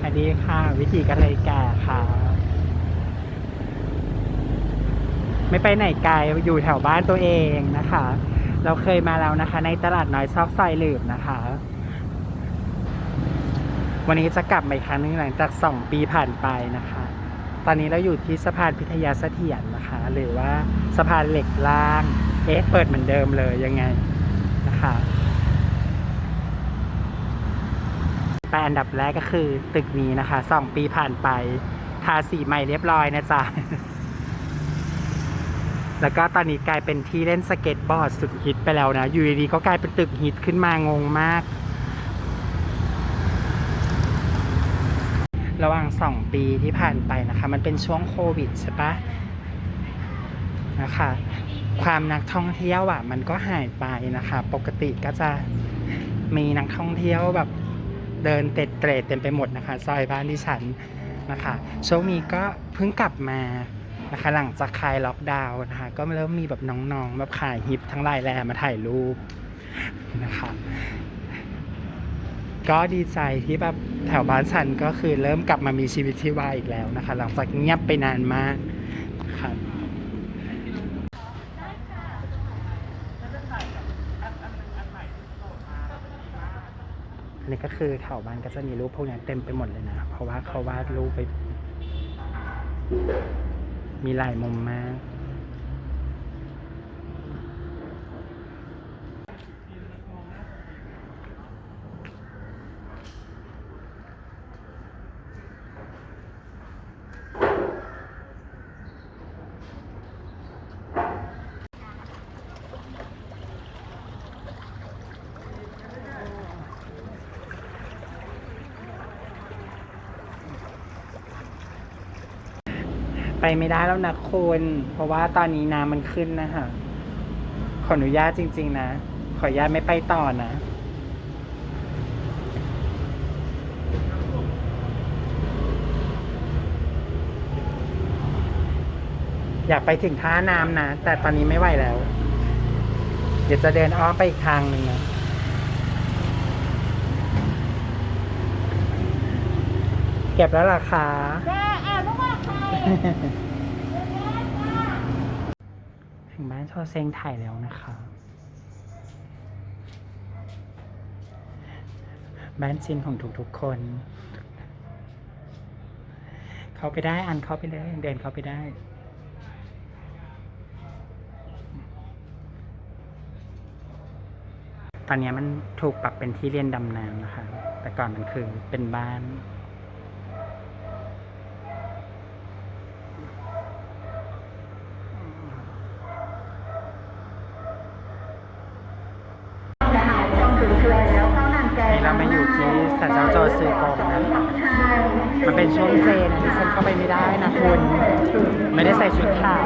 สวัสดีค่ะ วิธีกันเลยแก่ค่ะ ไม่ไปไหนไกลอยู่แถวบ้านตัวเองนะคะ เราเคยมาแล้วนะคะ ในตลาดน้อยซอกซอยหลืบนะคะ วันนี้จะกลับมาอีกครั้งหนึงหลังจากสองปีผ่านไปนะคะ ตอนนี้เราอยู่ที่สะพานพิทยาเสถียรนะคะ หรือว่าสะพานเหล็กล่าง เอ๊ะเปิดเหมือนเดิมเลยยังไงนะคะ ไปอันดับแรกก็คือตึกนี้นะคะสองปีผ่านไปทาสีใหม่เรียบร้อยนะจ๊ะ แล้วก็ตอนนี้กลายเป็นที่เล่นสเก็ตบอร์ดสุดฮิตไปแล้วนะ อยู่ดีๆก็กลายเป็นตึกฮิตขึ้นมางงมาก ระหว่างสองปีที่ผ่านไปนะคะ มันเป็นช่วงโควิดใช่ปะนะคะ ความนักท่องเที่ยวอะ มันก็หายไปนะคะ ปกติก็จะมีนักท่องเที่ยวแบบ เดินเต็ดเตรดเต็มไปหมดนะคะ ซอยบ้านที่ฉันนะคะช่วงนี้ก็เพิ่งกลับมานะคะหลังจากคลายล็อกดาวน์นะคะก็เริ่มมีแบบน้องๆแบบขายฮิปทั้งหลายแหล่มาถ่ายรูปนะคะก็ดีใจที่แบบแถวบ้านฉันก็คือเริ่มกลับมามีชีวิตชีวาอีกแล้วนะคะ หลังจากเงียบไปนานมากค่ะอั นนี้ก็คือแถวบ้านก็จะมีรูปพวกนี้เต็มไปหมดเลยนะ เพราะว่าเขาวาดรูปไป มีหลายมุมมาก ไปไม่ได้แล้วนะคุณเพราะว่าตอนนี้น้ำมันขึ้นนะฮะขออนุญาตจริง ๆ นะ ขออนุญาตไม่ไปต่อนะอยากไปถึงท่าน้ำนะ แต่ตอนนี้ไม่ไหวแล้ว เดี๋ยวจะเดินอ้อมไปอีกทางหนึ่งนะเก็บแล้วล่ะคา ถึงบ้านโชเซงถ่ายแล้วนะคะบ้านชินของทุกๆคน เข้าไปได้อันเข้าไปเลย เดินเข้าไปได้ตอนนี้มันถูกปรับเป็นที่เรียนดำน้ำนะคะ แต่ก่อนมันคือเป็นบ้าน นี่เรามาอยู่ที่สันเจ้าโจซือกงนะคะมันเป็นช่วงเจนะที่ฉันเข้าไปไม่ได้นะคุณ ไม่ได้ใส่ชุดขาว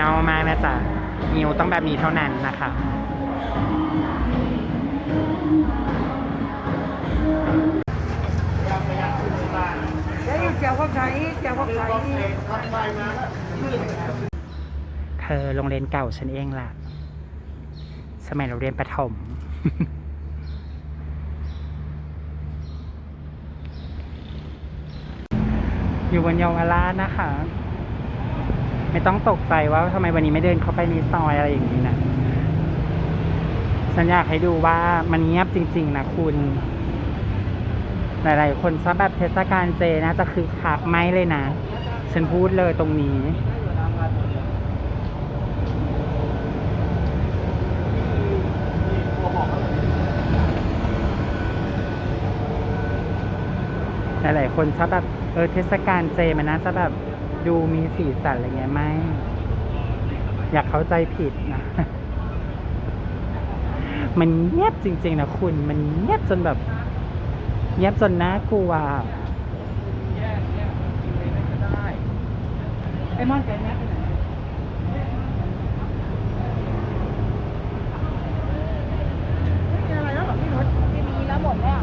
นัลมากนะจ๊ะนิวต้องแบบนี้เท่านั้นนะคะเดี๋ยวอยู่เกี่ยวกับใครเกี่ยวกับใครเธอโรงเรียนเก่าฉันเองล่ะ สมัยเราเรียนประถมอยู่บนเยาวราชนะคะ ไม่ต้องตกใจว่าทำไมวันนี้ไม่เดินเข้าไปในซอยอะไรอย่างนี้นะฉันอยากให้ดูว่ามันเงียบจริง ๆ นะคุณ หลาย ๆ คนชอบแบบเทศกาลเจน่าจะคือคักไหมเลยนะ ฉันพูดเลยตรงนี้ หลาย ๆ คนชอบแบบเออเทศกาลเจมันน่าจะแบบ ดูมีสีสันอะไรเงี้ยไม่ อยากเข้าใจผิดนะ มันเงียบจริง ๆ นะคุณ มันเงียบจนแบบเงียบจนน่ากลัวไอ้มอนแกแม็กไปไหนะไรแล้วหรอพี่รถ ไม่มีแล้วหมดแล้ว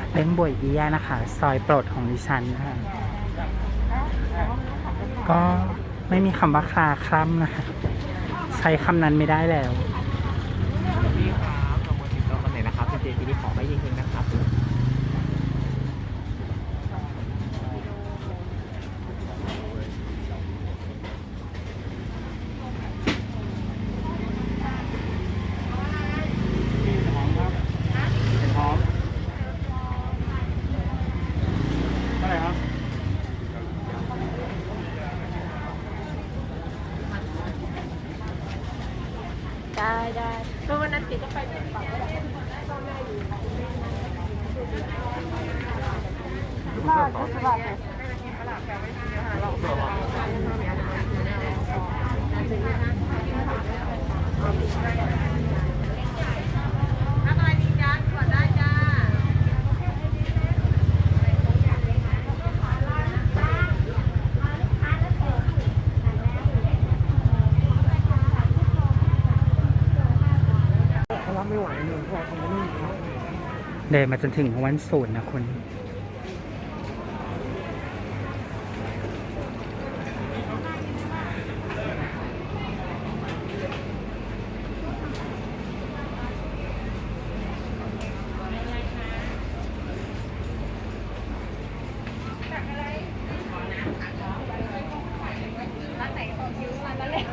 เล้งบวยเอียนะคะ ซอยโปรดของดิฉันนะคะก็ไม่มีคำว่าคลาคล่ำนะคะ ใช้คำนั้นไม่ได้แล้ว พี่ครับประมวลสินค้าคนไหนนะครับเป็นเจพีที่ขอไม่ยิงๆนะครับ ได้ได้ก็วันนั้นติดก็ไปเปลี่ยนฝั่งแล้วอะไรดีจ้าก่อนได้จ้า เขารับ ไม่ไหวเลยพราะเขาไม่มีเขาเดินมาจนถึงวันศูนย์นะคุณ ร้านไหนขอคิวร้านนั้นเลย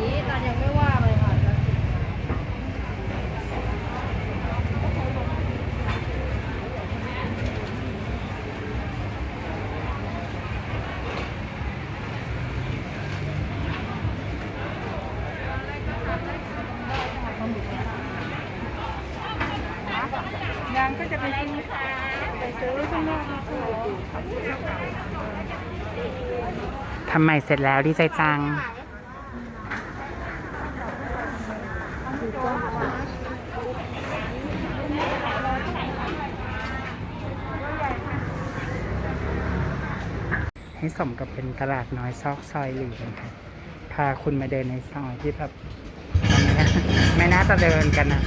นี่ตอนยังไม่ว่างเลยค่ะ ยางก็จะไปซื้อไปซื้อข้างนอกมาคือทำใหม่เสร็จแล้วดีใจจัง ให้สมกับเป็นตลาดน้อยซอกซอยหลีนะครับพาคุณมาเดินในซอยที่แบบ ไม่น่าจะเดินกันนะ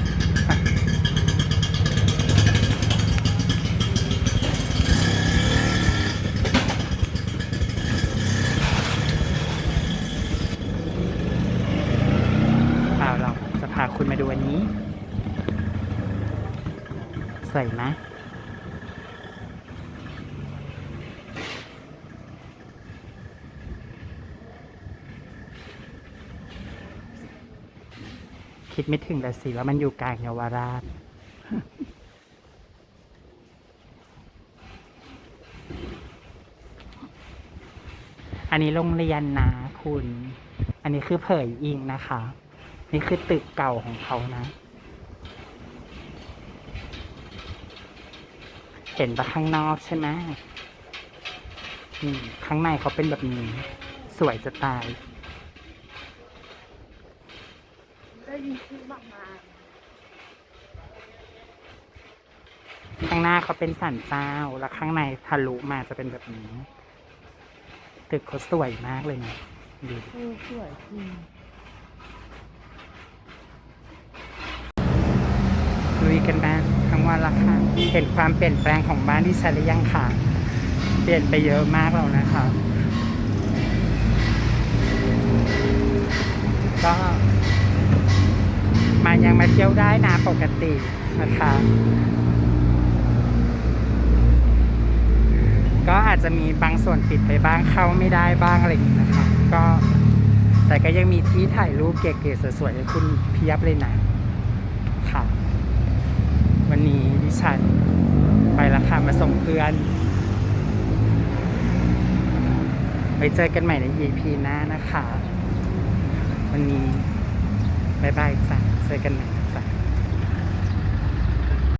เปล่าเราจะพา คุณมาดูอันนี้ สวยไหมคิดไม่ถึงแต่สิว่ามันอยู่กลางเยาวราชอันนี้โรงเรียนนะคุณ อันนี้คือเผยอิงนะคะ นี่คือตึกเก่าของเขานะ เห็นปะข้างนอกใช่ไหมข้างในเขาเป็นแบบนี้ สวยจะตายได้ยินชื่อมากมายข้างหน้าเขาเป็นสันเจ้า แล้วข้างในทะลุมาจะเป็นแบบนี้ ตึกเขาสวยมากเลยนะดูดิเออสวยจริง ลุย กันมาทั้งวันละค่ะเห็นความเปลี่ยนแปลงของบ้านที่ฉันหรือยังค่ะ เปลี่ยนไปเยอะมากแล้วนะคะก็มายังมาเที่ยวได้นะปกตินะคะก็อาจจะมีบางส่วนปิดไปบ้างเข้าไม่ได้บ้างอะไรอย่างนี้นะคะก็แต่ก็ยังมีที่ถ่ายรูปเก๋ๆสวยๆให้คุณเพียบเลยนะ วันนี้ดิฉัน ไปและค่ะมาส่งเพื่อนไว้เจอกันใหม่ใน EP หน้านะคะ วันนี้ บ๊ายบายจ้ะเจอกันใหม่